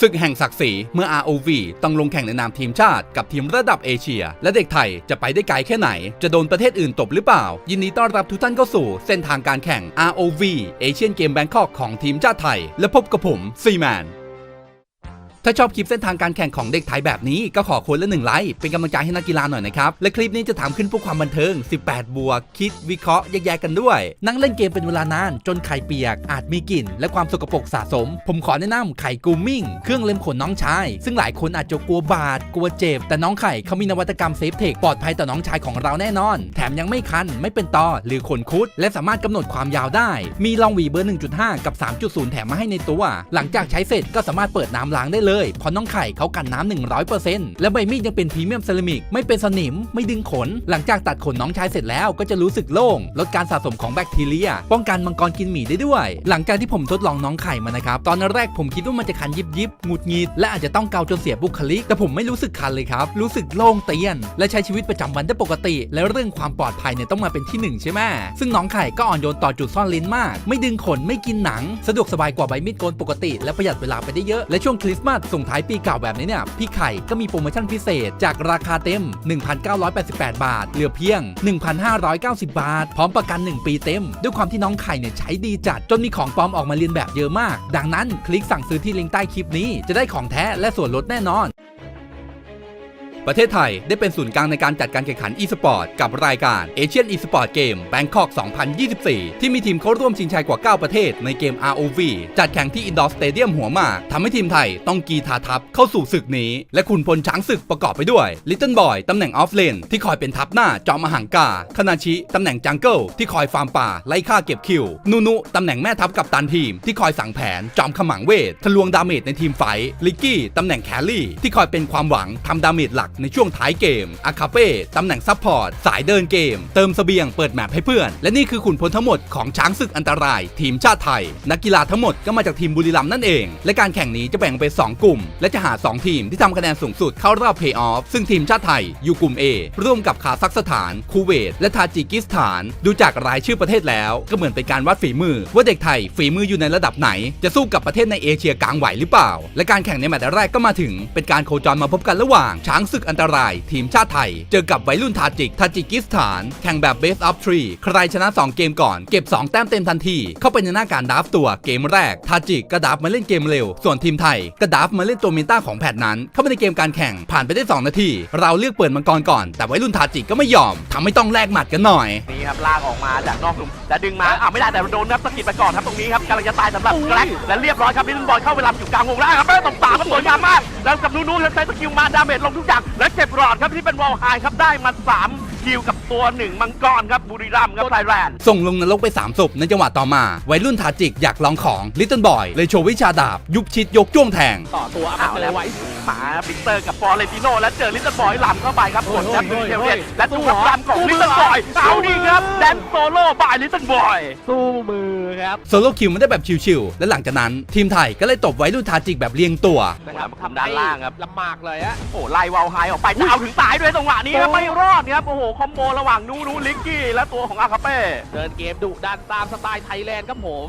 ศึกแห่งศักดิ์ศรีเมื่อ ROV ต้องลงแข่งในนามทีมชาติกับทีมระดับเอเชีย และเด็กไทยจะไปได้ไกลแค่ไหน จะโดนประเทศอื่นตบหรือเปล่า ยินดีต้อนรับทุกท่านเข้าสู่เส้นทางการแข่ง ROV เอเชียนเกมแบงคอกของทีมชาติไทย และพบกับผมซีแมน ถ้าชอบคลิปเส้นทางการแข่งของเด็กไทยแบบนี้ก็ขอคนละหนึ่งไลค์เป็นกำลังใจให้นักกีฬาหน่อยนะครับ และคลิปนี้จะถามขึ้นเพื่อความบันเทิง 18 บวก คิดวิเคราะห์แยกๆกันด้วย นั่งเล่นเกมเป็นเวลานาน จนไข่เปียก อาจมีกลิ่น และความสกปรกสะสม ผมขอแนะนำไข่กูมิ่ง เครื่องเล็มขนน้องชาย ซึ่งหลายคนอาจจะกลัวบาดกลัวเจ็บ แต่น้องไข่เขามีนวัตกรรมเซฟเทคปลอดภัยต่อน้องชายของเราแน่นอน แถมยังไม่คันไม่เป็นตอหรือขนคุด และสามารถกำหนดความยาวได้ มีรองหวีเบอร์ 1.5 กับ 3.0 แถมมาให้ในตัว หลังจากใช้เสร็จก็สามารถเปิดน้ำล้างได้เลยเพราะน้องไข่เขากันน้ำ100%และใบมีดยังเป็นพรีเมียมเซรามิกไม่เป็นสนิมไม่ดึงขน หลังจากตัดขนน้องชายเสร็จแล้วก็จะรู้สึกโล่ง ลดการสะสมของแบคทีเรีย ป้องกันมังกรกินหมีได้ด้วย หลังจากที่ผมทดลองน้องไข่มานะครับ ตอนแรกผมคิดว่ามันจะคันยิบยิบหงุดหงิดและอาจจะต้องเกาจนเสียบุคลิก แต่ผมไม่รู้สึกคันเลยครับ รู้สึกโล่งเตียน และใช้ชีวิตประจำวันได้ปกติ และเรื่องความปลอดภัยเนี่ยต้องมาเป็นที่หนึ่งใช่ไหมซึ่งน้องไข่ก็อ่อนโยนต่อจุดซ่อนลิ้นมาก ไม่ดึงขนไม่กินหนัง สะดวกสบายกว่าใบมีดโกนปกติ และประหยัดเวลาไปได้เยอะและช่วงคริสต์มาสส่งท้ายปีเก่าแบบนี้เนี่ย พี่ไข่ก็มีโปรโมชั่นพิเศษจากราคาเต็ม 1,988 บาท เหลือเพียง 1,590 บาท พร้อมประกัน 1 ปีเต็ม ด้วยความที่น้องไข่เนี่ยใช้ดีจัด จนมีของปลอมออกมาเรียนแบบเยอะมาก ดังนั้นคลิกสั่งซื้อที่ลิงก์ใต้คลิปนี้จะได้ของแท้และส่วนลดแน่นอน ประเทศไทยได้เป็นศูนย์กลางในการจัดการแข่งขัน e-sport กับรายการ Asian e-sport Game Bangkok 2024 ที่มีทีมเข้าร่วมชิงชัยกว่า 9 ประเทศในเกม ROV จัดแข่งที่ Indoor Stadium หัวหมากทำให้ทีมไทยต้องกีทาทัพเข้าสู่ศึกนี้ และขุนพลช้างศึกประกอบไปด้วย Little Boy ตำแหน่งออฟเลนที่คอยเป็นทัพหน้าจอมอหังกาคณาชิตำแหน่งจังเกิลที่คอยฟาร์มป่าไล่ฆ่าเก็บคิวนูนุตำแหน่งแม่ทัพกับตันทีม ที่คอยสั่งแผนจอมขมังเวททะลวงดาเมจในทีมไฟลิกกี้ตำแหน่งแครี่ที่คอยเป็นความหวังทำดาเมจหลักในช่วงท้ายเกมอาคาเป้ตำแหน่งซัพพอร์ตสายเดินเกม เติมเสบียงเปิดแมปให้เพื่อน และนี่คือขุนพลทั้งหมดของช้างศึกอันตราย ทีมชาติไทย นักกีฬาทั้งหมดก็มาจากทีมบุรีรัมย์นั่นเอง และการแข่งนี้จะแบ่งเป็น2กลุ่ม และจะหา 2 ทีมที่ทำคะแนนสูงสุดเข้ารอบเพย์ออฟซึ่งทีมชาติไทยอยู่กลุ่ม A ร่วมกับคาซัคสถาน คูเวต และทาจิกิสถาน ดูจากรายชื่อประเทศแล้ว ก็เหมือนเป็นการวัดฝีมือ ว่าเด็กไทยฝีมืออยู่ในระดับไหน จะสู้กับประเทศในเอเชียกลางไหวหรือเปล่า และการแข่งในแมตช์แรกก็มาถึงเป็นการโคจรมาพบกันระหว่างช้างศึกอันตราย ทีมชาติไทย เจอกับวัยรุ่นทาจิกทาจิกิสถาน แข่งแบบ best of three ใครชนะ 2 เกมก่อน เก็บ 2 แต้มเต็มทันที เข้าไปในหน้าการดราฟต์ตัวเกมแรกทาจิกก็ดราฟต์มาเล่นเกมเร็ว ส่วนทีมไทยก็ดราฟต์มาเล่นตัวเมตาของแพทนั้น เข้าไปในเกมการแข่งผ่านไปได้ 2 นาที เราเลือกเปิดมังกรก่อน แต่วัยรุ่นทาจิกก็ไม่ยอมทำให้ต้องแลกหมัดกันหน่อย นี่ครับลากออกมาจากนอกหลุมแต่ดึงมาอ่าไม่ได้แต่โดนนับสะกิดไปก่อนครับตรงนี้ครับกำลังจะตายสำหรับแกร็กและเรียบร้อยครับลินบอลเข้าเวลาอยู่กลางวงแล้วครับแม่ตบตาครับสวยงามมากแล้วกับนูนูครับใช้สกิลมาดาเมจลงทุกอย่างและเก็บหลอดครับที่เป็นวอลไฮครับได้มา3 คิวกับตัวหนึ่งมังกรครับบุรีรัมย์ครับไทยแลนด์ ส่งลงนรกไป3ศพในจังหวะต่อมา วัยรุ่นทาจิกอยากลองของลิตเติ้ลบอยเลยโชว์วิชาดาบ ยุบชิดยกจ้วงแทง ต่อตัวเอาเอาแล้แล้ววไว้ไว้ หมาบิกเตอร์กับฟอร์เรนติโนและเจอลิตเติ้ลบอยหลำเข้าไปครับกดครับโอ้ยเทลโอ้เลียยนและตัวสู้เหรอตามของสู้ลิตเติ้ลบอยสู้เอาดีครับแดนโซโล่บายลิตเติ้ลบอย สู้มือครับโซโลคิวมันได้แบบชิวๆและหลังจากนั้น ทีมไทยก็เลยตบวัยรุ่นทาจิกแบบเรียงตัว นะครับทำด้านล่างครับ ลำบากเลยฮะโอ้ไล่วาวไฮออกไปจะเอาถึงตายด้วยจังหวะนี้ครับโอ้ ไม่รอดครับโอ้โหคอมโบระหว่างนูนูลิกกี้ และตัวของอาคาเป้เดินเกมดุดันตามสไตล์ไทยแลนด์ครับผม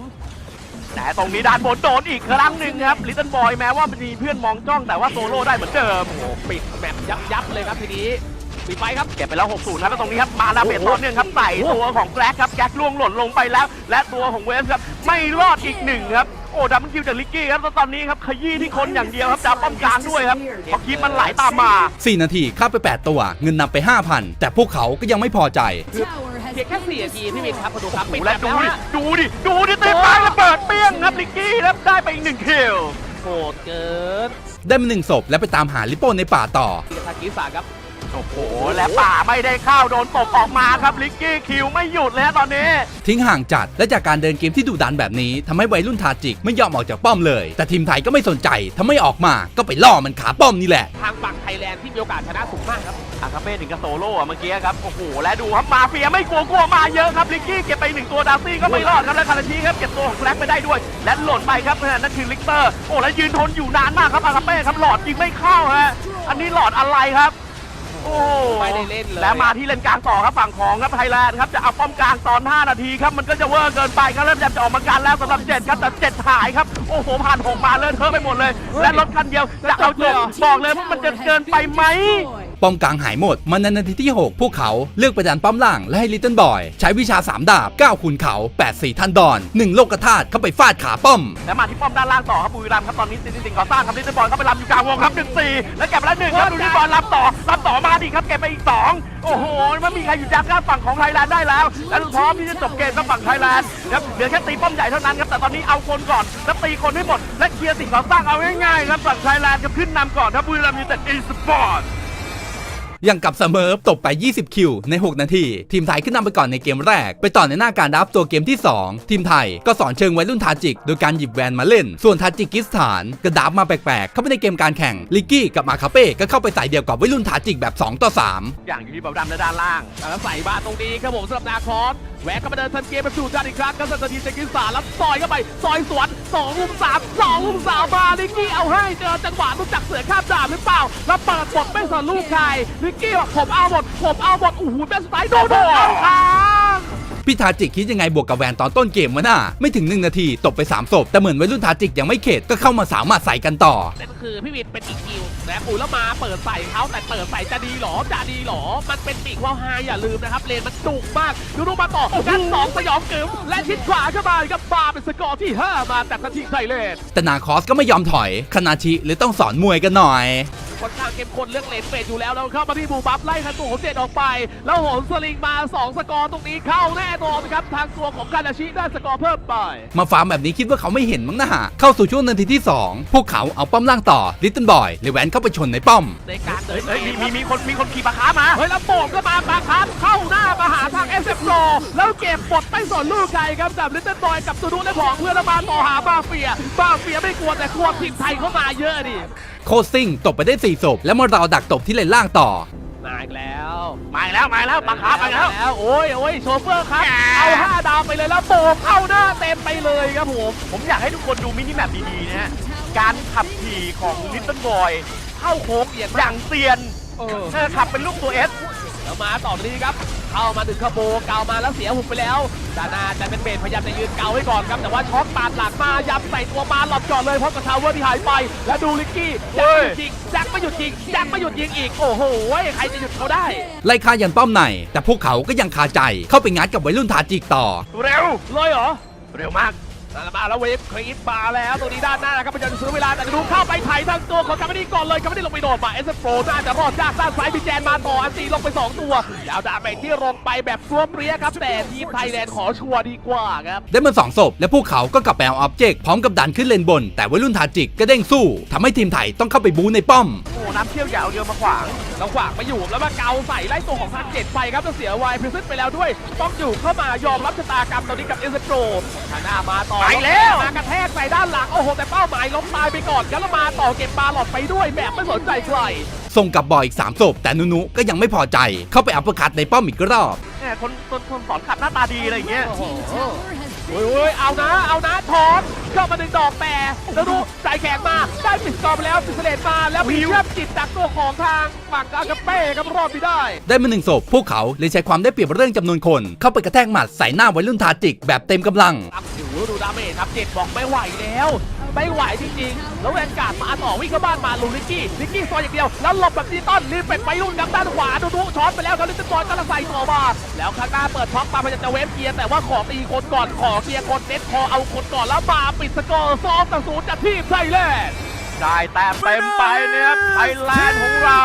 แต่ตรงนี้ด้านบนโดนอีกครั้งหนึ่งครับลิตเติ้ลบอยแม้ว่ามันมีเพื่อนมองจ้องแต่ว่าโซโล่ได้เหมือนเดิมโอ้โหปิดแมปยับยับเลยครับทีนี้ปิดไปครับเก็บไปแล้ว 60ครับแล้วตรงนี้ครับมาลาเบตโอ้โหต่อเนื่องครับใส่โอ้โหตัวของแกร็กครับแกร็กล่วงหล่นลงไปแล้ว และตัวของเวฟครับไม่รอดอีกหนึ่งครับโอ้ดับเบิลคิวจากลิกกี้ครับแล้วตอนนี้ครับขยี้ที่คนอย่างเดียวครับจับป้อมกลางด้วยครับเพราะคลิปมันไหลตามมา 4 นาทีฆ่าไป 8 ตัว เงินนำไป 5,000 แต่พวกเขาก็ยังไม่พอใจ เพียงแค่4นาทีพี่วินครับมาดูครับปิดแมและปดูแล้วดิ ฮะดูดิ ดูดิเตะไปแล้วเปิดเปี้ยงครับลิกกี้ครับได้ไปอีกหนึ่งคิว โหดเกินได้มาหนึ่งศพและไปตามหาลิปโป้ในป่าต่อทากิสาครับ โอ้โห และป่าไม่ได้เข้าโดนตบออกมาครับลิกกี้คิวไม่หยุดเลยฮะตอนนี้ ทิ้งห่างจัดและจากการเดินเกมที่ดุดันแบบนี้ทำให้วัยรุ่นทาจิกไม่ยอมออกจากป้อมเลย แต่ทีมไทยก็ไม่สนใจถ้าไม่ออกมาก็ไปล่อมันขาป้อมนี่แหละ ทางฝั่งไทยแลนด์ที่มีโอกาสชนะสูงมากครับอาคาเป้ถึงกับโซโล่อะเมื่อกี้ครับ โอ้โห และดูครับมาเฟียไม่กลัวกลัวมาเยอะครับลิกกี้เก็บไปหนึ่งตัวดาร์ซี่ก็ไม่รอดครับและคาราชิครับเก็บตัวของแบล็กไปได้ด้วย และหล่นไปครับนั่นคือลิกเตอร์ โอ้แล้วยืนทนอยู่นานมากครับอาคาเป้ครับหลอดยิงไม่เข้าฮะอันนี้หลอดอะไรครับ โอ้ไม่ได้เล่นเลยแล้วมาที่เลนกลางต่อครับฝั่งของครับไทยแลนด์ครับจะเอาป้อมกลางตอน 5 นาทีครับมันก็จะเวอร์เกินไปครับเริ่มจะออกมาการแล้วสำหรับเจ็ดครับแต่เจ็ดหายครับโอ้โหผ่านหกมาเลยเธอะไปหมดเลย และรถคันเดียวจะเอาจบบอกเลยว่ามันจะเกินไปไหม ป้อมกลางหายหมดมันในนาทีที่ 6 พวกเขาเลือกไปดันป้อมล่างและให้ลิตเติ้ลบอย ใช้วิชา 3 ดาบ 9คูณเขา 8 4 ทันดอน 1 โลกธาตุเข้าไปฟาดขาป้อม แล้วมาที่ป้อมด้านล่างต่อครับบุรีรัมย์ครับตอนนี้สิ่งสิ่งก่อสร้างครับลิตเติ้ลบอลเข้าไปรับอยู่กลางวงครับหนึ่งสี่แล้วเก็บไปแล้วหนึ่งครับดูลิตเติ้ลบอลรับต่อรับต่อมาดิครับเก็บไปอีกสองโอ้โหมันมีใครหยุดยั้งด้านฝั่งของไทยแลนด์ได้แล้ว และพร้อมที่จะจบเกมกับฝั่งไทยแลนด์ครับเหลือแค่ตีป้อมใหญ่เท่านั้นครับแต่ตอนนี้เอาคนก่อนแล้วตีคนให้หมดและเคลียร์สิ่งก่อสร้างเอาง่ายๆครับฝั่งไทยแลนด์จะขึ้นนำก่อนครับบุรีรัมย์ยูไนเต็ดอีสปอร์ต อย่างกับเสมอตบไป 20 คิว ใน 6 นาที ทีมไทยขึ้นนำไปก่อนในเกมแรก ไปต่อในหน้าการดับตัวเกมที่ 2 ทีมไทยก็สอนเชิงวัยรุ่นทาจิก โดยการหยิบแวนมาเล่น ส่วนทาจิกิสถานก็ดับมาแปลกๆ เข้าไปในเกมการแข่งลิกกี้กับมาคาเป้ก็เข้าไปใส่เดียวกับวัยรุ่นทาจิกแบบ 2 ต่อ 3 อย่างอยู่ที่เบาดำและด้านล่างแล้วใส่บาตรงนี้ครับผมสำหรับนาคอนแหวกเข้ามาเดินทันเกมมาสู่จานอีกครั้งครับสันติเซกิสถานแล้วซอยเข้าไปซอยสวน สองลุมสามสองลุมสามมาลิกกี้เอาให้เจอจังหวะรู้จักเสือข้ามดาบหรือเปล่า แล้วเปิดบทไม่สนลูกใครลิกกี้บอกผมเอาหมดผมเอาหมดโอ้โหเป็นสไตล์โดนเอาค้าง พี่ทาจิกคิดยังไงบวกกับแวนตอนต้นเกมวะน่าไม่ถึง 1 นาทีตบไป3ศพแต่เหมือนวัยรุ่นทาจิกยังไม่เข็ดก็เข้ามาสามารถใส่กันต่อนั่นคือพี่วินเป็นอีกคิวนะปูแล้วมาเปิดใส่เขาแต่เปิดใส่จะดีหรอจะดีหรอ มันเป็นปีกว่าวไฮอย่าลืมนะครับเลนมันจุกมากดูดูมาต่อกันสองสยองกึ๋มและชิดขวาเข้ามาครับบาเป็นสกอร์ที่ 5 มาจากทันทีไทยเลนแต่นาคอสก็ไม่ยอมถอยคณาชิเลยต้องสอนมวยกันหน่อยค่อนข้างเข้มข้นเรื่องเลนเฟดอยู่แล้วแล้วเข้ามาที่บูบัฟไล่คันตัวของเจ็ดออกไป แล้วโหนสลิงมา 2 สกอร์ตรงนี้เข้าแน่นอนครับทางตัวของคานาชิได้สกอร์เพิ่มไป มาฟาร์มแบบนี้คิดว่าเขาไม่เห็นมั้งนะฮะ เข้าสู่ช่วงนาทีที่ 2 พวกเขาเอาป้อมล่างต่อลิตเติ้ลบอยเลยแวนเข้าไปชนในป้อม ในการเดินเฮ้ยมีมีมีคนมีคนขี่ปลาคาร์ฟมาเฮ้ยแล้วโป่งก็มาปาคับเข้าหน้ามาหาทางเอสเอฟโแล้วเก็บบทไม่สนลูกไก่ครับกับลิตเติ้ลบอยกับตูนูและผองเพื่อนแล้วมาต่อหาบาเฟียบาเฟียไม่กลัวแต่กลัวทีมไทยเข้ามาเยอะดิโคตรซิ่งตบไปได้4ศพแล้วมารอดักตบที่เลนล่างต่อ มาอีกแล้วมาอีกแล้วมาอีกแล้วปลาคาร์ฟมาอีกแล้วโอ้ยโอ้ยโชเฟอร์ครับ เอาห้าดาวไปเลยแล้วโป่งเข้าหน้าเต็มไปเลยครับผมผมอยากให้ทุกคนดูมินิแมปดีๆนะฮะการขับขี่ของลิตเติ้ลบอยเข้าโค้งอย่างเซียนเออเออขับเป็นลูกตัวเอส แล้วมาต่อไปนี้ครับ เข้ามาถึงขโบเกามาแล้วเสียหุบไปแล้วดานาจะเป็นเบนพยายามจะยืนเกาไว้ก่อนครับ แต่ว่าช็อตปาดหลังมายับใส่ตัวมาหลบก่อนเลยเพราะกระทาวเวอร์ที่หายไป แล้วดูลิกกี้แจ็คไม่หยุดยิงแจ็คไม่หยุดยิงแจ็คไม่หยุดยิงอีก โอ้โห ใครจะหยุดเขาได้ ไล่ฆ่ายันป้อมใน แต่พวกเขาก็ยังคาใจ เข้าไปงัดกับวัยรุ่นทาจิกต่อ เร็วเลยเหรอ เร็วมาก มาแล้วเวฟคลิปมาแล้วตรงนี้ด้านหน้านะครับพยายามจะซื้อเวลาแต่จะดูเข้าไปไถ่ทางตัวของคาร์บดีก่อนเลยคาร์บดีลงไปโดดมาเอสโปรน่าจะรอดจากด้านซ้ายพิแจนมาต่ออันตีลงไป 2 ตัว ยาวดาเมจที่ลงไปแบบซัวเปรี้ยครับ แต่ทีมไทยแลนด์ขอชัวร์ดีกว่าครับ ได้มาสองศพและพวกเขาก็กลับไปเอาออบเจกต์พร้อมกับดันขึ้นเลนบน แต่วัยรุ่นทาจิกก็เด้งสู้ทำให้ทีมไทยต้องเข้าไปบูในป้อมโอ้น้ำเชี่ยวอย่าเอาเรือมาขวางแล้วขวางไปอยู่แล้วมาเกาใส่ไล่ตัวของทางเจ็ดไปครับจะเสียวายพรีซึนไปแล้วด้วย ต้องอยู่เข้ามายอมรับชะตากรรมตอนนี้กับเอสโปรทางหน้ามาต่อไปแล้วมากระแทกใส่ด้านหลัง โอ้โห แต่เป้าหมายล้มตายไปก่อนกันแล้วมาต่อเก็บบาหลอดไปด้วยแบบไม่สนใจใคร ส่งกลับบอยอีก3ศพแต่นุนุก็ยังไม่พอใจ เข้าไปอัปเปอร์คัตในป้อมอีกรอบ แหมคนคนคนสอนขับหน้าตาดีอะไรอย่างเงี้ยโอ้โห โอ้ยโอ้ยเอานะ เอานะถอนเข้ามาหนึ่งดอกแต่แล้วดูใจแข็งมาได้ปิดสกอร์ไปแล้วปิดเสลดมาแล้วมีเชื่อมจิตจากตัวของทางฝั่งกากาเป้ครับรอบนี้ได้ ได้มาหนึ่งศพพวกเขาเลยใช้ความได้เปรียบเรื่องจำนวนคน เข้าไปกระแทกหมัดใส่หน้าวัยรุ่นทาจิกแบบเต็มกำลังครับโอ้โหดูดาเมจครับเจ็ดบอกไม่ไหวแล้ว ไม่ไหวจริงๆ แล้วแวนการ์ดมาต่อวิ่งเข้าบ้านมาลูลิกกี้ลิกกี้ซอยอย่างเดียว แล้วหลบแบบดิจิตอลรีเป็ดไปรุ่นครับด้านขวาดูดูช็อตไปแล้วครับลิตเติ้ลบอลก็ละใส่ต่อมาแล้วข้างหน้าเปิดท็อปมาพยายามจะเวฟเกียร์แต่ว่าขอตีคนก่อนขอเคลียร์คนเน็ตพอเอาคนก่อนแล้วมาปิดสกอร์สองต่อศูนย์จากทีมไทยแลนด์ได้แต้มเต็มไปเนี่ยไทยแลนด์ของเรา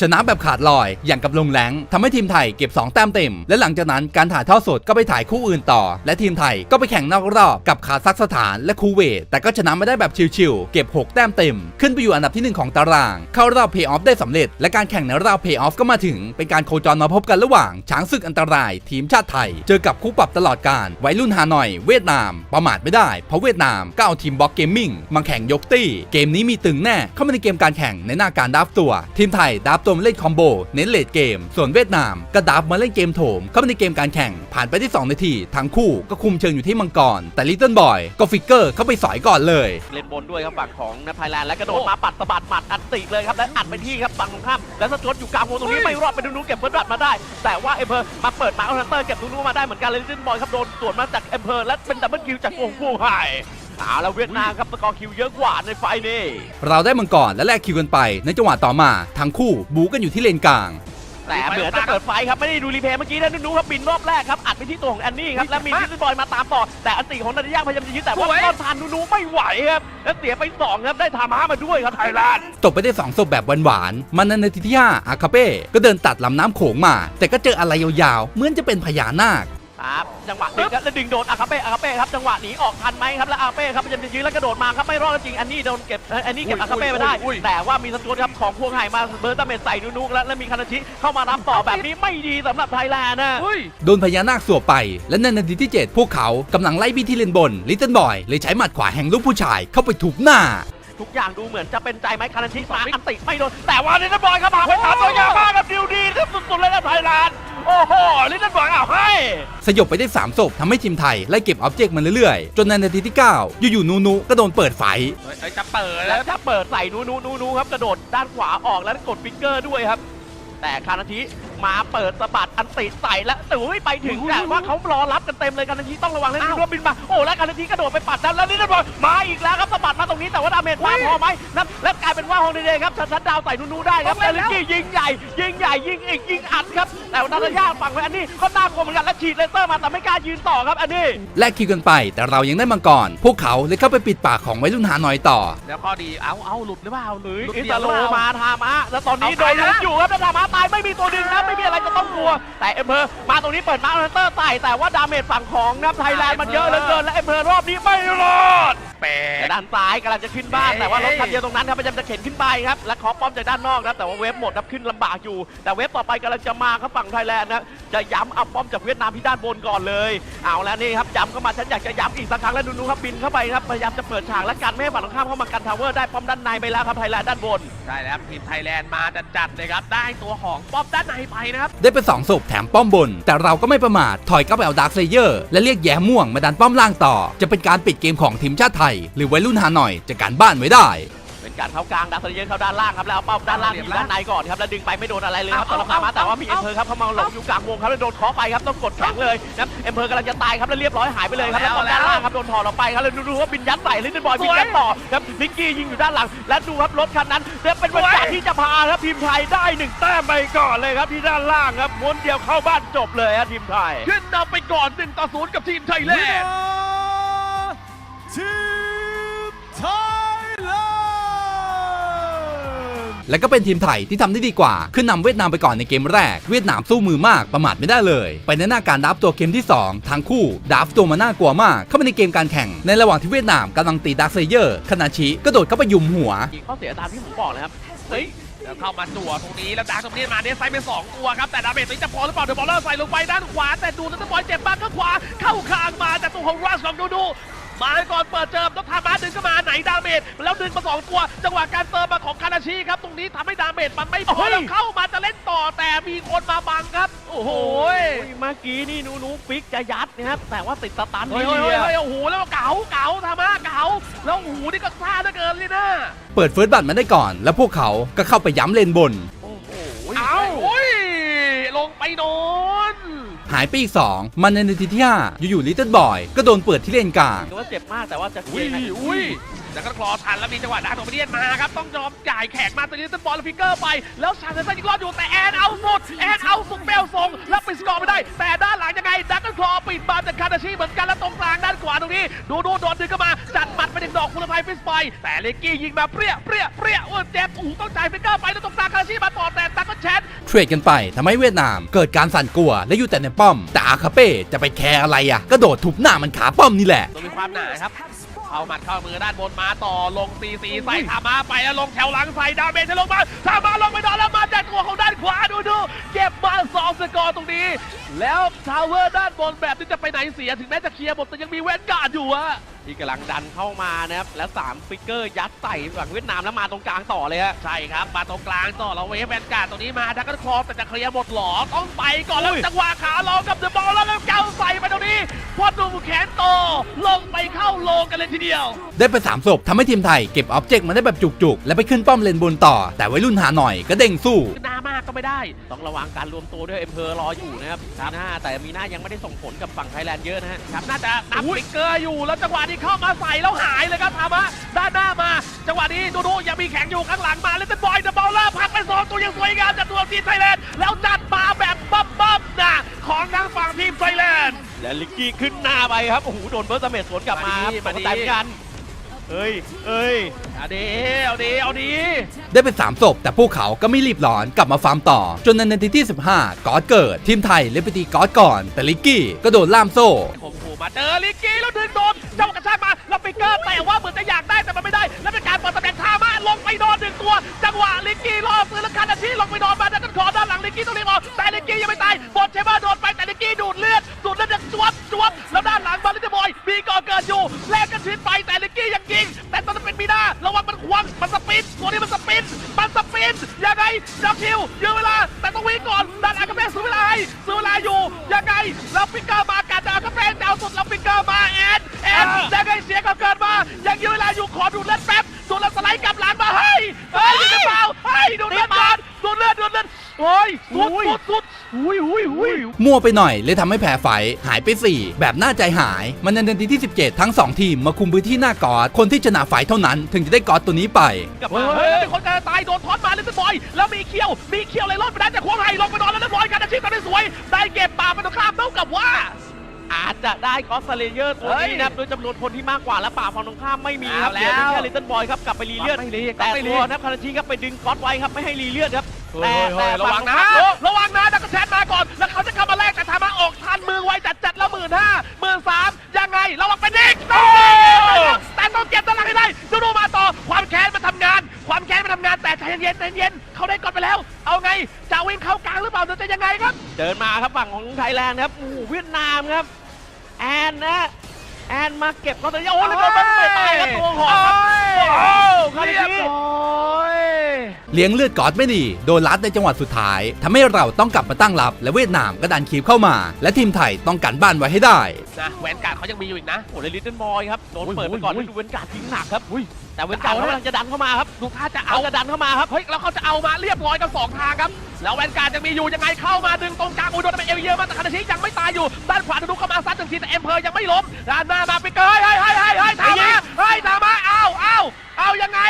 ชนะแบบขาดลอยอย่างกับลงแรงทำให้ทีมไทยเก็บ 2 แต้มเต็ม และหลังจากนั้นการถ่ายทอดสดก็ไปถ่ายคู่อื่นต่อ และทีมไทยก็ไปแข่งนอกรอบกับคาซัคสถานและคูเวตแต่ก็ชนะไม่ได้แบบชิวๆเก็บ 6 แต้มเต็ม ขึ้นไปอยู่อันดับทีหนึ่1 ของตาราง เข้ารอบเพย์ออฟได้สำเร็จ และการแข่งในรอบเพย์ออฟก็มาถึง เป็นการโคจรมาพบกันระหว่าง ช้างศึกอันตราย ทีมชาติไทย เจอกับคู่ปรับตลอดการวัยรุ่นฮานอย เวียดนาม ประมาทไม่ได้ เพราะเวียดนามก็เอาทีมบล็อกเกมมิ่งมาแข่งยกตี้เกมนี้มีตึงแน่เข้ามาในเกมการแข่งในหน้าการดับตัว ทีมไทยดับตัวมาเล่นคอมโบ เน้นเลดเกม ส่วนเวียดนามก็ดับมาเล่นเกมโถม เข้ามาในเกมการแข่ง ผ่านไปที่ 2 นาที ทั้งคู่ก็คุมเชิงอยู่ที่มังกร แต่ลิตเติ้ลบอยก็ฟิกเกอร์เข้าไปสอยก่อนเลย เล่นบนด้วยครับฝั่งของนภไทยแลนด์และกระโดดมาปัดสะบัดหมัดอัดติเลยครับและอัดไปที่ครับฝั่งตรงข้ามแล้วสจวตอยู่กลางวงตรงนี้ไม่รอดไปดูนูเก็บเฟิร์สบัตมาได้ แต่ว่าเอ็มเพอร์มาเปิดมาเอาทันเตอร์เก็บนูนูมาได้เหมือนกันเลยลิตเติ้ลบอยครับโดนสวนมาจากเอ็มเพอร์และเป็นดับเบิลคิวจากวงผู้ไฮ เอาแล้วเวียดนามครับสกอร์คิวเยอะกว่าในไฟล์นี้ เราได้มังกรและแลกคิวกันไป ในจังหวะต่อมาทั้งคู่บูกันอยู่ที่เลนกลาง แต่เหมือนจะเปิดไฟครับไม่ได้ดูรีเพลย์เมื่อกี้นะนูครับบินรอบแรกครับอัดไปที่ตัวของแอนนี่ครับแล้วมีลิตเติ้ลบอยมาตามต่อ แต่อันติของนันทยาพยายามจะยึดแต่ว่าต้อนทานนูไม่ไหวครับแล้วเสียไปสองครับได้ทามามาด้วยครับไทยแลนด์ตกไปได้สองศพแบบหวานๆมันในนาทีที่5อาคาเป้ก็เดินตัดลำน้ำโขงมา แต่ก็เจออะไรยาวๆเหมือนจะเป็นพญานาค ครับ จังหวะดึงครับแล้วดึงโดนอาคาเป้อาคาเป้ครับจังหวะหนีออกทันไหมครับแล้วอาคาเป้ครับพยายามจะยืนแล้วกระโดดมาครับไม่รอดจริงอันนี้โดนเก็บเอ่ออันนี้เก็บอาคาเป้ไปได้ แต่ว่ามีสจวตครับของพวงไห่มาเบิร์ตเมนใส่นุกแล้วแล้วมีคานาชิเข้ามารับต่อแบบนี้ไม่ดีสำหรับไทยแลนด์นะเฮ้ยโดนพญานาคสวบไปและในนาทีที่ 7 พวกเขากำลังไล่บี้ที่เลนบนลิตเติ้ลบอยเลยใช้หมัดขวาแห่งลูกผู้ชายเข้าไปถูกหน้าทุกอย่างดูเหมือนจะเป็นใจไหมคานาชิมาอันติไม่โดน แต่ว่าลิตเติ้ลบอยครับหาไปถามตัวยากมากครับดิวดีที่สุดๆเลยนะไทยแลนด์โอ้โหลิตเติ้ลบอยเอาให้ สยบไปได้3ศพทำให้ทีมไทยไล่เก็บออบเจกต์มาเรื่อยๆ จนในนาทีที่ 9 อยู่ๆนูนูก็โดนเปิดไฟเฮ้ยเฮ้ยจะเปิดแล้แล้ววถ้าเปิดใส่นูนูนูนูครับกระโดดด้านขวาออกแล้วกดฟิกเกอร์ด้วยครับ แต่คานาทิ มาเปิดสะบัดอันติใส่แล้วแต่ว่าไม่ไปถึงแต่ว่าเขารอรับกันเต็มเลยคานาชิต้องระวังเล่นดูว่าบินมาโอ้แล้วคานาชิกระโดดไปปัดแล้วแล้วนี่นั่นบอลมาอีกแล้วครับสะบัดมาตรงนี้แต่ว่าดาเมจมาพอไหมนั่นแล้วกลายเป็นว่าฮองเดย์ครับชัดดาวใส่นูนูได้ครับแต่ลิกกี้ยิงใหญ่ยิงใหญ่ยิงอีกยิงอัดครับแต่ว่านาตาย่าฝั่งไว้อันนี้เขาน่ากลัวเหมือนกันแล้วฉีดเลเซอร์มาแต่ไม่กล้ายืนต่อครับอันนี้แลกคิวกันไป แต่เรายังได้มังกรพวกเขาเลยเข้าไปปิดปากของวัยรุ่นหาหน่อยต่อ แล้วก็ดีเอาเอาหลุดหรือเปล่าหรืออิตาโลมาทามะแล้วตอนนี้โดนลุกอยู่ครับแล้วทามะตายไม่มีตัวดึงนะไไม่มีอะไรจะต้องกลัว แต่เอ็มเพอร์มาตรงนี้เปิดมาร์คฮันเตอร์ใส่แต่ว่าดาเมจฝั่งของนับไทยแลนด์มันเยอะเหลือเกินและเอ็มเพอร์รอบนี้ไม่รอด ปลแต่กด้านซ้ายกำลังจะขึ้นบ้านเอ๊ะแต่ว่ารถคันเดียวตรงนั้นครับพยายามจะเข็นขึ้นไปครับและขอป้อมจากด้านนอกครับแต่ว่าเวฟหมดครับขึ้นลำบากอยู่ แต่เวฟต่อไปกำลังจะมาครับฝั่งไทยแลนด์นะจะย้ำเอาป้อมจากเวียดนามที่ด้านบนก่อนเลยเอาแล้วนี่ครับย้ำเข้ามาฉันอยากจะย้ำอีกสักครั้งแล้วดูๆครับบินเข้าไปครับพยายามจะเปิดฉากและกันไม่ให้ฝั่งตรงข้ามเข้ามากันทาวเวอร์ได้ป้อมด้านในไปแล้วครับไทยแลนด์ด้านบนใช่แล้วทีมไทยแลนด์มาจัดจัดๆเลยครับได้ตัวของป้อมด้านในไปนะครับได้ไป2ศพแถมป้อมบน แต่เราก็ไม่ประมาทถอยกลับไปเอาดาร์คเลเยอร์และเรียกแย้ม่วงมาดันป้อมล่างต่อ จะเป็นการปิดเกมของทีมชาติไทยหรือวัยรุ่นหาหน่อยจากการบ้านไว้ได้ เป็นการเข้ากลางดักเซเยนเข้าด้านล่างครับแล้วเอาเป้าด้านล่างที่อยู่ด้านในก่อนครับแล้วดึงไปไม่โดนอะไรเลยครับเอาสำหรับนามาเอาแต่ว่ามีเอาเอ็มเพอร์ครับเข้ามาหลงอยู่กลางวงครับแล้วโดนเคาะไปครับต้องกดแข็งเลยนะเอ็มเพอร์กำลังจะตายครับแล้วเรียบร้อยหายไปเลยครับแล้วตอนด้านล่างครับโดนถอดออกไปครับแล้วดูๆว่าบินยัดใส่ลิตเติ้ลบอยบินยัดต่อครับนิกกี้ยิงอยู่ด้านหลัง และดูครับรถคันนั้นแล้วเป็นบรรยากาศที่จะพาครับทีมไทยได้หนึ่งแต้มไปก่อนเลยครับที่ด้านล่างครับม้วนเดียวเข้าบ้านจบเลยครับทีมไทยขึ้นนำไปก่อน1ต่อ0กับทีมไทยแลนด์ และก็เป็นทีมไทยที่ทำได้ดีกว่า ขึ้นนำเวียดนามไปก่อนในเกมแรก เวียดนามสู้มือมากประมาทไม่ได้เลย ไปในหน้าการดับตัวเกมที่ 2 ทั้งคู่ดับตัวมาน่ากลัวมาก เข้ามาในเกมการแข่ง ในระหว่างที่เวียดนามกำลังตีดักเซเยอร์คานาชิก็โดดเข้าไปยุมหัวอีกข้อเสียตามที่ผมบอกเลยครับ เฮ้ยแล้วเข้ามาจั่วตรงนี้แล้วดาร์กตรงนี้มาเนสไซด์เป็นสองตัวครับแต่ดาเมจตรงนี้จะพอหรือเปล่าเดี๋ยวบอลเลอร์ใส่ลงไปด้านขวา แต่ดูนัทบอลเจ็บมากข้างขวาเข้าคางมาจากตัวของรัสลองดูดู มาก่อนเปิดเจิมแล้วทามาดึงเข้ามาไหนดาเมจแล้วดึงมาสองตัว จังหวะการเติมมาของคานาชิครับ ตรงนี้ทำให้ดาเมจมันไม่พอแล้วเข้ามาจะเล่นต่อแต่มีคนมาบังครับ โอ้โหโอ้ยเมื่อกี้นี่นูนูฟิกจะยัดนะครับแต่ว่าติดสตันเฮ้ยนี่เฮ้ยเฮ้ยเฮ้ยโอ้โหแล้วเก๋าเก๋าทามาเก๋าแล้วโอ้โหนี่ก็ซ่าเหลือเกินเลยนะเปิดเฟิร์สบัตมาได้ก่อน และพวกเขาก็เข้าไปย้ำเลนบนโอ้โหเอาโอ้ยลงไปโดน หายไปอีก 2 มันในนาทีที่5อยู่ๆลิตเติ้ลบอยก็โดนเปิดที่เลนกลางถือว่าเจ็บมากแต่ว่าจะเคลีอุ้ยยร์นะอุ้ยแต่ก็คลอทันแล้วมีจังหวะดักของเบียนมาครับต้องยอมจ่ายแขกมาตัวนี้ต้นบอลแล้วฟิกเกอร์ไป แล้วชาเซนยังรอดอยู่แต่แอนเอาสุดแอนเอาสุดเบลส่งแล้วปิดสกอร์ไม่ได้ แต่ด้านหลังยังไงดักก็คลอปิดบานจากคานาชิเหมือนกันแล้วตรงกลางด้านขวาตรงนี้ดูดูโดนดึงเข้ามาจัดหมัดไปหนึ่งดอกคุณภัยฟิสไป แต่เลกกี้ยิงมาเปรี้ยเปรี้ยเปรี้ยอ้วนเจ็บอู้ต้องจ่ายฟิกเกอร์ไปแล้วตรงกลางคานาชิมาต่อแต่ดักก็แชนเทรดกันไปทำให้เวียดนามเกิดการสั่นกลัวและอยู่แต่ในป้อม แต่อาคาเป้จะไปแคร์อะไรอะก็โดดทุบหน้ามันขาป้อมนี่แหละตัวมีความหนาครับเอาหมัดเข้ามือด้านบนมาต่อลงซีซีใส่ทามาไปแล้วลงแถวหลังใส่ดาเมจจะลงมาทามาลงไปนอนแล้วมาจากตัวของด้านขวาดูดูเก็บมาสองสกอร์ตรงนี้ แล้วทาวเวอร์ด้านบนแบบนี้จะไปไหนเสียถึงแม้จะเคลียร์หมดแต่ยังมีเวนการ์ดอยู่อะ ที่กำลังดันเข้ามานะครับ และ3ฟิกเกอร์ยัดใส่ฝั่งเวียดนามแล้วมาตรงกลางต่อเลยฮะ ใช่ครับ มาตรงกลางต่อเราเวฟแวนการ์ดตัวนี้มาดักกันคอแต่จะเคลียร์หมดหรอต้องไปก่อนแล้วอุ้ยจังหวะขาลองกับเดอะบอลแล้วแล้วเก้าใส่ไปตรงนี้พอดูแขนโตลงไปเข้าโลกันเลยทีเดียว ได้ไป3ศพทำให้ทีมไทยเก็บออบเจกต์มาได้แบบจุกๆ และไปขึ้นป้อมเลนบนต่อ แต่วัยรุ่นหาหน่อยก็เด้งสู้หน้ามากก็ไม่ได้ ต้องระวังการรวมตัวด้วยเอ็มเพอร์รออยู่นะครับมีหน้าแต่มีหน้ายังไม่ได้ส่งผลกับฝั่งไทยแลนด์เยอะนะฮะครับน่าจะนับฟิกเกอร์อยู่แล้วจังหวะนี้เข้ามาใส่แล้วหายเลยครับทามะด้านหน้ามา จังหวะนี้ดูดูๆยังมีแข็งอยู่ข้างหลังมาเลนเตอร์บอยเดอะบอลเลอร์พักไปสองตัวยังสวยงามจากตัวทีมไทยแลนด์แล้วจัดมาแบบปั๊มๆนะของทางฝั่งทีมไทยแลนด์และลิกกี้ขึ้นหน้าไปครับโอ้โหโดนเบิร์ตเมทสวนกลับมาครับมาตดิกใจเหมือนกัน เฮ้ยเฮ้ยเอาดีเอาดีเอาดีได้ไป3ศพแต่พวกเขาก็ไม่รีบร้อนกลับมาฟาร์มต่อ จนในนาทีที่ 15 กอดเกิด ทีมไทยเล่นไปตีกอดก่อน แต่ลิกกี้ก็โดนล่ามโซ่ข่มขู่มาเจอลิกกี้แล้วดึงโดนเจ้ากระชากมาแล้วฟิกเกอร์แต่ว่าเหมือนจะอยากได้แต่มันไม่ได้ แล้วเป็นการเปิดตำแหน่งทามา ลงไปโดนหนึ่งตัว จังหวะลิกกี้ล่อซื้อแล้วคันอาชีลงไปโดนมาดักกันคอด้านหลังลิกกี้ต้องรีบออกแต่ลิกกี้ยังไม่ตายบอลเชเบอร์โดนไปแต่ลิกกี้ดูดเลือดดูดเลือดจากจวบจวบแล้วด้านหลังบอลลิตบอยมีก่อเกิดอยู่แลกกันชีวิตไปแต่ลิกกี้ยังยิง แต่ตอนนั้นเป็นมีหน้าระวังมันควงมันสปินตัวนี้มันสปินมันสปินยังไงจับคิวยื้อเวลาแต่ต้องวิ่งก่อนด้านหลังก็แม่ซื้อเวลาให้ซื้อเวลาอยู่ยังไงแล้วฟิกเกอร์มากัดดาวก็แม่ดาวสุดแล้วฟิกเกอร์มาแอนแอนยังไงเสียก็เกิดมายังยื้อเวลาอยู่ขอดูดเลือดแเลือดโอ้ยสุดสุดสุดอุ้ยอุ้ยอุ้ยมั่วไปหน่อยเลยทำให้แพ้ไฟท์หายไป 4 แบบน่าใจหาย มันในนาทีที่ 17 ทั้ง 2 ทีมมาคุมพื้นที่หน้ากอดคนที่ชนะไฟท์เท่านั้น ถึงจะได้กอดตัวนี้ไปกลับเฮ้มายเฮ้ยแล้วมีคนจะตายโดนท็อตมาเลนส์บอยแล้วมีเคียวมีเคียวเลยรอดไปได้จากควงไห่ลงไปนอนแล้วเรียบร้อยการอาชีพกันได้สวย ได้เก็บป่ามันตรงข้ามเท่ากับว่า อาจจะได้กอสซาเลเยอร์ตัวเฮ้ยนี้นะครับด้วยจำนวนคนที่มากกว่าและป่าฝั่งตรงข้ามไม่มีครับเอาเหลือเพียงแล้วแค่ลิตเติ้ลบอยครับกลับไปรีเลือดไม่รีแต่ไม่รีตัวนะครับคาราชิครับไปดึงก๊อตไว้ครับไม่ให้รีเลือดครับแต่แต่แต่ระวังนะฝั่ตรข้ามระวังนะดักกระแชนมาก่อน แล้วเขาจะเข้ามาแลกแต่ทามาออกทันมือไวจัดจัดละหมื่นห้าหมื่นสามยังไงระวังเป็นเด็กต้องเก็บแต่ต้องเก็บตารางให้ได้ดูดูมาต่อความแค้นมันทำงาน ความแค้นมันทำงานแต่ใจเย็นๆใจเย็นเขาได้ก่อนไปแล้ว เอาไงจะ วิ่งเข้ากลางหรือเปล่าหรือจะยังไงครับ เดินมาครับฝั่งของไทยแลนด์ครับโอ้โหเวียดนามครับแอนนะแอนมาเก็บกอสซาเลเยอร์โอ้แล้วโดนมันไปตายครับตัวหอมครับโอ้คาราชิเรียบร้อยเลี้ยงเลือดกอดไม่ดี โดนลัดในจังหวะสุดท้ายทำให้เราต้องกลับมาตั้งรับ และเวียดนามก็ดันคีบเข้ามา และทีมไทยต้องกันบ้านไว้ให้ได้นะแหวนการ์ดเขายังมีอยู่อีกนะโอ้เลยลิตเติ้ลบอยครับโดนโอ้ยเปิดไปก่อนโอ้ยแล้วดูเวนการ์ดทิ้งหนักครับอุ้ย แต่เวนการ์ดเอาแล้วกำลังจะดันเข้ามาครับดูท่าจะเอาเอาจะดันเข้ามาครับเฮ้ยแล้วเขาจะเอามาเรียบร้อยกันสองทางครับแล้วแวนการ์ดยังมีอยู่ยังไงเข้ามาดึงตรงกลางอุยโดนเป็นเอลเยอร์มาแต่คานาชิยังไม่ตายอยู่ด้านขวาดูเข้ามาซัดถึงทีแต่เอ็มเพอร์ยังไม่ล้มด้านหน้ามาไปเกยเฮ้ยเฮ้ยเฮ้ยเฮ้ยทามาเฮ้ยทามาเอาเอาเอายังไง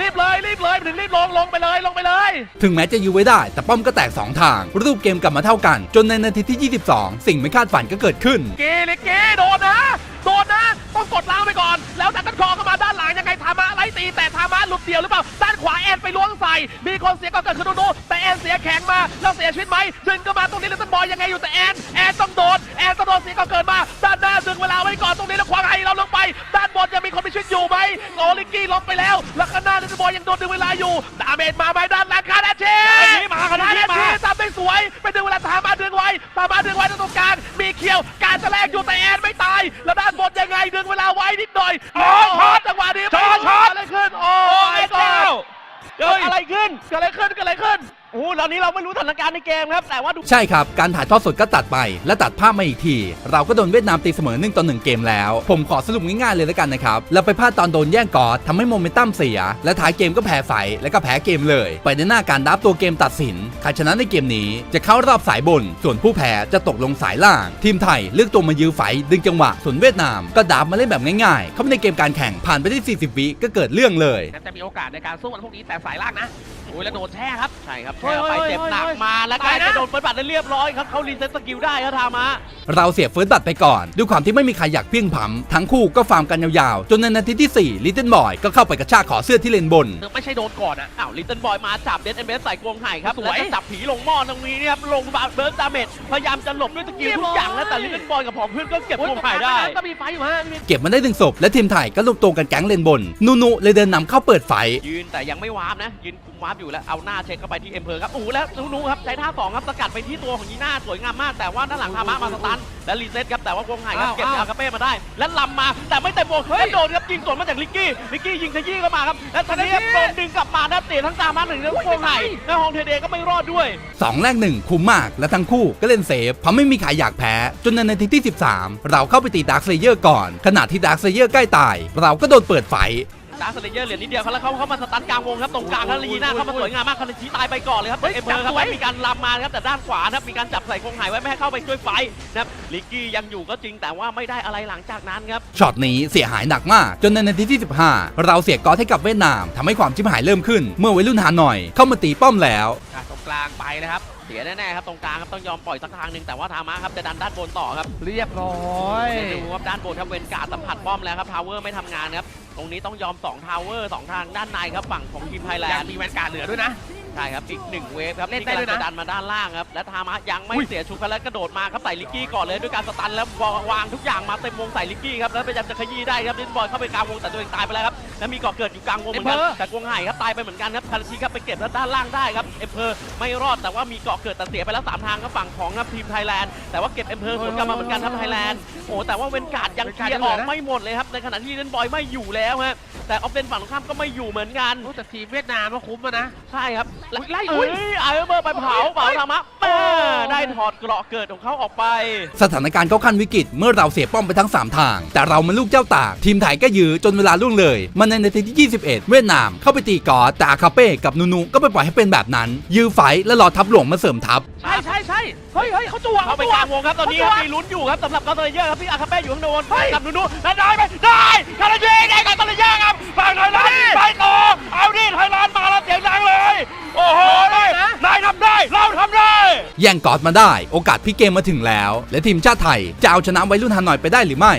รีบเลยรีบเลยถึงรีบลงลงไปเลยลงไปเลย ถึงแม้จะยื้อไว้ได้ แต่ป้อมก็แตก 2 ทาง รูปเกมกลับมาเท่ากัน จนในนาทีที่ 22 สิ่งไม่คาดฝันก็เกิดขึ้น เกลิเกโดนนะโดนนะ ต้องกดล้างไปก่อน แล้วดันกันคอเข้ามาด้านหลังยังไงทามาไล่ตีแต่ทามาหลุดเดียวหรือเปล่าด้านขวาแอนไปล้วงใส่ มีคนเสียก็เกิดขึ้นดูดูแต่แอนเสียแข็งมาแล้วเสียชีวิตไหมดึงก็มาตรงนี้แล้วต้นบอยยังไงอยู่แต่แอนแอนต้องโดนแอนต้องโดนเสียก็เกิดมาด้านหน้าดึงเวลาไว้ก่อนตรงนี้แล้วขวางไห้เราลงไปด้านบนยังมีคนมีชีวิตอยู่ไหมโอลิกกี้ลงไปแล้ว แล้วข้างหน้าลิตบอยยังโดนดึงเวลาอยู่ดาเมจมาไหมด้านหลังคาราเชคาราเชมาคาราเชมาทำได้สวยไปดึงเวลาทามาดึงไว้ทามาดึงไว้ตรงกลางมีเคียวการจะแลกอยู่แต่แอนไม่ตาย แล้วด้านบนยังไงดึงเวลาไว้นิดหน่อยโอ้ช็อตจังหวะ นี้ช็อตช็อตเกิดอะไรขึ้น โอ้โอ้ยยเจ้าเกิดอะไรขึ้น เกิดอะไรขึ้น เกิดอะไรขึ้น โอ้โหตอนนี้เราไม่รู้สถานการณ์ในเกมครับ แต่ว่าดูใช่ครับ การถ่ายทอดสดก็ตัดไป และตัดภาพมาอีกที เราก็โดนเวียดนามตีเสมอ1ต่อ1เกมแล้ว ผมขอสรุปง่ายๆเลยแล้วกันนะครับ เราไปพลาดตอนโดนแย่งกอดทำให้โมเมนตัมเสีย และท้ายเกมก็แพ้ไฟและก็แพ้เกมเลย ไปในหน้าการดับตัวเกมตัดสินใครชนะในเกมนี้จะเข้ารอบสายบน ส่วนผู้แพ้จะตกลงสายล่าง ทีมไทยเลือกตัวมายื้อไฟดึงจังหวะ ส่วนเวียดนามก็ดับมาเล่นแบบง่ายๆ เข้าไปในเกมการแข่งผ่านไปได้40วิก็เกิดเรื่องเลยน่าจะมีโอกาสในการสู้กันพวกนี้แต่สายล่างนะโอ้ยแล้วโดนแช่ครับ ใช่ครับเฮ้แพ้ยไปเฮ้ยเจ็บหนักเฮ้ยมาแล้วกลายตายนะจะโดนเปิดบัตรได้เรียบร้อยครับเขารีเซ็ตสกิลได้ครับทามะเราเสียเฟิร์สบัตรไปก่อน ด้วยความที่ไม่มีใครอยากเพียงพำทั้งคู่ก็ฟาร์มกันยาวๆ จนในนาทีที่ 4 ลิตเติ้ลบอยก็เข้าไปกระชากขอเสื้อที่เลนบนคือไม่ใช่โดนก่อนอะอ้าวลิตเติ้ลบอยมาจับเดนเอ็มเอสใส่กรงไห่ครับสวยแล้วก็จับผีลงหม้อตรงนี้เนี่ยครับลงบาเบิร์ดดาเมจพยายามจะหลบด้วยสกิลทุกอย่างนะแต่ลิตเติ้ลบอยกับผองเพื่อนก็เก็บกรงไห่ได้ก็มีไฟอยู่ฮะมีเก็บมาได้หนึ่งศพและทีมไทยก็รวมตัวกันแก๊งเลนบนนูนูเลยเดินนำเข้าเปิดไฟยืนแต่ยังไม่วาร์ปนะยืนคุม วาร์ปอยู่แล้วเอาหน้าเช็คเข้าไปที่เอ็มเพอร์ครับอู้แล้วนูๆครับใช้ท่าสองครับสกัดไปที่ตัวของยีน่าสวยงามมากแต่ว่าด้านหลังทามะมาสตันและรีเซ็ตครับแต่ว่าวงไห่ครับเก็บยากาเป้มาได้ และลำมาแต่ไม่เต็มวงและโดนครับยิงสวนมาจากลิกกี้ลิกกี้ยิงขยี้เข้ามาครับและตอนนี้ครับโดนดึงกลับมานะเตะทั้งตามมาหนึ่งแล้ววงไห่และฮองเทเดก็ไม่รอดด้วย2แรก1คุ้มมากและทั้งคู่ก็เล่นเซฟเพราะไม่มีใครอยากแพ้จนในนาทีที่ 13 เราเข้าไปตีดาร์คเซเยอร์ก่อน ขณะที่ดาร์คเซเยอร์ใกล้ตาย เราก็โดนเปิดไฟ ดาร์คสเลเยอร์เหรียญนิดเดียวเขาแล้วเขาเข้ามาสตันกลางวงครับตรงกลางแล้วลีน่าเข้ามาสวยงามมากคานาชิตายไปก่อนเลยครับเอ็มเพอร์ครับมีการลำมาครับแต่ด้านขวานะครับมีการจับใส่คงหายไว้ไม่ให้เข้าไปช่วยไฟนะครับลิกกี้ยังอยู่ก็จริงแต่ว่าไม่ได้อะไรหลังจากนั้นครับช็อตนี้เสียหายหนักมากจนในนาทีที่ 15 เราเสียกอสให้กับเวียดนามทำให้ความชิบหายเริ่มขึ้น เมื่อวัยรุ่นฮานอย เข้ามาตีป้อมแล้วอะตรง กลางไปเลยครับ เสียแน่ๆครับตรงกลางครับต้องยอมปล่อยสักทางหนึ่งแต่ว่าทามะครับจะดันด้านบนต่อครับเรียบร้อยดูครับด้านบนครับเวนการ์ดสัมผัสป้อมแล้วครับทาวเวอร์ไม่ทำงานครับตรงนี้ต้องยอม2ทาวเวอร์สองทางด้านในครับฝั่งของทีมไทยแลยันงด์มีแวนการ์ดเหลือด้วยนะใช่ครับอีกหนึ่งเวฟครับเล่นที่ได้กำด้ลัวยนะงจะดันมาด้านล่างครับและทามะยังไม่อุ้ยเสียชุบครับแล้วกระโดดมาครับใส่ลิกกี้ก่อนเลยด้วยการสตันแล้ววางทุกอย่างมาเต็มวงใส่ลิกกี้ครับแล้วพยายามจะขยี้ได้ครับลินบอลเข้าไปกลางวงแต่ตัวเองตายไปแล้วครับแล้วมีเกาะเกิดอยู่กลางวงเหมือนกันเอ็มเพอร์แต่กวงไห่ครับตายไปเหมือนกันครับคาราชิครับไปเก็บแล้วด้านล่างได้ครับ เอ็มเพอร์ไม่รอดแต่ว่ามีเกาะเกิดแต่เสียไปแล้วสามทางครับฝั่งของครับทีมไทยแลนด์แต่ว่าเก็บเอ็มเพอร์สวนกลับมาเหมือนกันครับไทยแลนด์โอ้แต่ว่าเวนการ์ดยังเคลียร์ออกไม่หมดเลยครับในขณะที่เล่นบอยไม่อยู่แล้วฮะแต่ออฟเลนฝั่งตรงข้ามก็ไม่อยู่เหมือนกันโอ้แต่ทีมเวียดนามก็คุ้มอะนะใช่ครับอุ๊ยไล่เอ้ยอุ๊ยไอเบอร์ไปเผาเผาเฮ้ยธรรมะโอ้เป้ได้ถอดเกราะเกิดของเขาออกไป สถานการณ์เข้าขั้นวิกฤตเมื่อเราเสียป้อมไปทั้ง 3 ทาง แต่เรามันลูกเจ้าตากทีมไทยก็ยื้อจนเวลาล่วงเลย มันในนาทีที่ 21 เวียดนามเข้าไปตีกอสแต่อาคาเป้กับนูนูก็ไปปล่อยให้เป็นแบบนั้นยื้อไฟท์และรอทัพหลวงมาเสริมทัพ ใช่ใช่ใช่เฮ้ยเฮ้ยเขาจั่วเข้าไปจั่วกลางวงครับตอนนี้ครับเขาจั่วมีลุ้นอยู่ครับสำหรับกอตเยอร์ครับพี่อาคาเป้อยู่ข้างโน้นเฮ้ยกับนูนูแล้วได้ไหมได้คาราเจได้กับกอตเยอร์ครับฝั่งไทยแลนด์ไปต่อเอาดิไทยแลนด์มาแล้วเสียงดังเลย โอ้โหได้นะนายทำได้เราทำได้ แย่งกอสมาได้โอกาสพลิกเกมมาถึงแล้ว และทีมชาติไทยจะเอาชนะวัยรุ่นฮานอยไปได้หรือไม่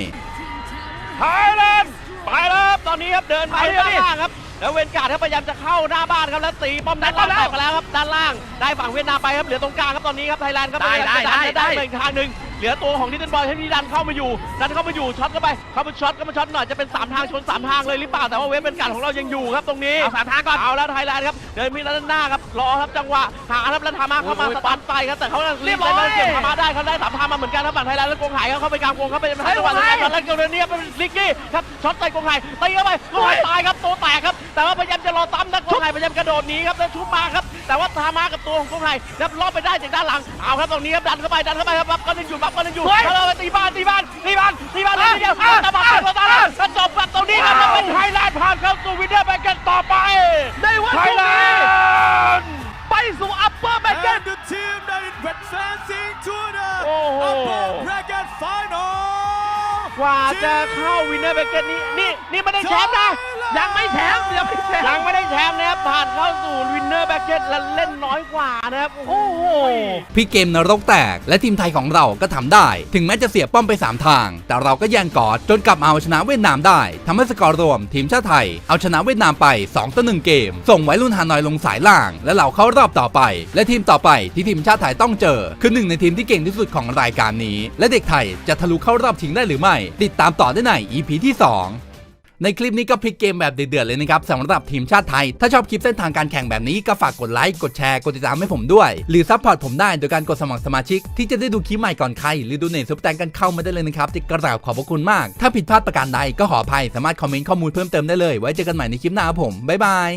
ไทยแลนด์ไปแล้วครับตอนนี้ครับเดินไปไปดิด้านล่างครับ แล้วเวนการ์ดครับพยายามจะเข้าหน้าบ้านครับแล้วตีป้อมด้านล่างได้แตแล้วกไปแล้วครับด้านล่างได้ฝั่งเวียดนามไปครับเหลือตรงกลางครับตอนนี้ครับไทยแลนด์ครับได้พยายามจะได้ดันได้ได้ไปอีกทางหนึ่ง เหลือตัวของนิตินบอยที่ดันเข้ามาอยู่ดันเข้ามาอยู่ช็อตเข้าไปเข้ามาช็อตเข้ามาช็อตหน่อยจะเป็นสามทางชนสามทางเลยหรือเปล่าแต่ว่าเวฟเป็นการดของเรายังอยู่ครับตรงนี้เอาสามทางก่อนเอาแล้วไทยแลนด์ครับเดินมีด้านหน้าครับรอครับจังหวะหาครับแล้วทามาเข้ามาโอ้ยสตันไปครับแต่เขาเรียบร้อยไปเก็บทามาได้เขาได้สามทางมาเหมือนกันครับฝั่งไทยแลนด์แล้วกงหายครับเข้าไปกลางวงครับไปทางจังหวะเฮ้ยแล้วแล้วเกเรเนียเป็นลิกกี้ครับช็อตใส่กงหายตีเข้าไปกงหายตายครับตัวแตกครับแต่ว่าพยายามจะรอซ้ำนะกงหายพยายามกระโดดหนีครับแล้วชุบมาครับแต่ว่าทามากับตัวของกงหายครับรอบไปได้จากด้านหลังเอาครับตรงนี้ครับดันเข้าไปดันเข้าไปครับปั๊บก็ยังอยู่ปั๊บก็ยังอยู่เฮ้ยแล้วเราตีบ้านตีบ้านตีบ้านตีบ้านเลยทีเดียวตะบัดตะบัดตะบัดกระจบกับตรงนี้ครับแล้วเป็นไทยแลนด์ผ่านเข้าสู่วินเนอร์แบงเกนต่อไปได้ว่าไทยแลนด์ไปสู่อัปเปอร์แบ็กเก And the team that is advancing to the Oh. upper bracket final. กว่าจะเข้าวินเนอร์แบงเกนนี้นี่นี่ไม่ได้แชมป์นะยังไม่แชมป์ยังไม่แชมป์ยังไม่ได้แชมป์นะครับผ่านเข้าสู่วินเนอร์แบงเกนและเล่นน้อยกว่านะครับโอ้โหพี่เกมนรกแตกและทีมไทยของเราก็ทำได้ ถึงแม้จะเสียป้อมไป 3 ทาง แต่เราก็แย่งกอดจนกลับมาเอาชนะเวียดนามได้ทำให้สกอร์รวม ทีมชาติไทย เอาชนะเวียดนามไป2ต่อ1เกม ส่งไว้รุ่นฮานอยลงสายล่าง และเราเข้ารอบต่อไป และทีมต่อไปที่ทีมชาติไทยต้องเจอ คือหนึ่งในทีมที่เก่งที่สุดของรายการนี้ และเด็กไทยจะทะลุเข้ารอบชิงได้หรือไม่ติดตามต่อได้ใน EP ที่ 2ในคลิปนี้ก็พลิกเกมแบบเดือดๆเลยนะครับสำหรับทีมชาติไทย ถ้าชอบคลิปเส้นทางการแข่งแบบนี้ก็ฝากกดไลค์ กดแชร์ กดติดตามให้ผมด้วย หรือซัพพอร์ตผมได้โดยการกดสมัครสมาชิก ที่จะได้ดูคลิปใหม่ก่อนใคร หรือดูเน็ตซุปแตงกันเข้ามาได้เลยนะครับที่กราบขอบพระคุณมาก ถ้าผิดพลาดประการใดก็ขออภัย สามารถคอมเมนต์ข้อมูลเพิ่มเติมได้เลย ไว้เจอกันใหม่ในคลิปหน้าครับผม บ๊ายบาย